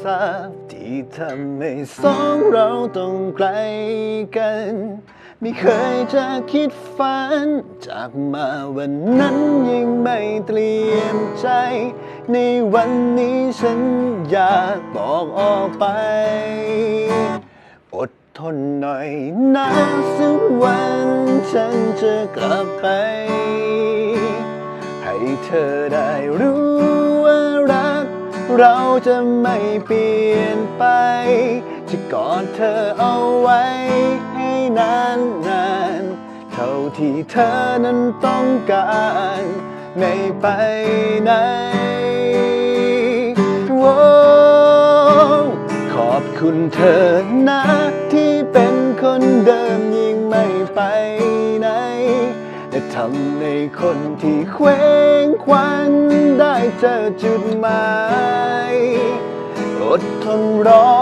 สาที่ทำให้สองเราต้องไกลกัน ไม่เคยจะคิดฝัน จากมาวันนั้นยังไม่เตรียมใจ ในวันนี้ฉันอยากบอกออกไป อดทนหน่อยนะสักวันฉันจะกลับไป ให้เธอได้รู้ เราจะไม่เปลี่ยนไป จะกอดเธอเอาไว้ให้นานนานๆเท่าที่เธอนั้นต้องการ ไม่ไปไหนขอบคุณเธอนะที่เป็นคนเดิมยิ่งไม่ไปไหนและทำในคนที่เคว้งควันได้ เจอจุดหมายอดทนรอ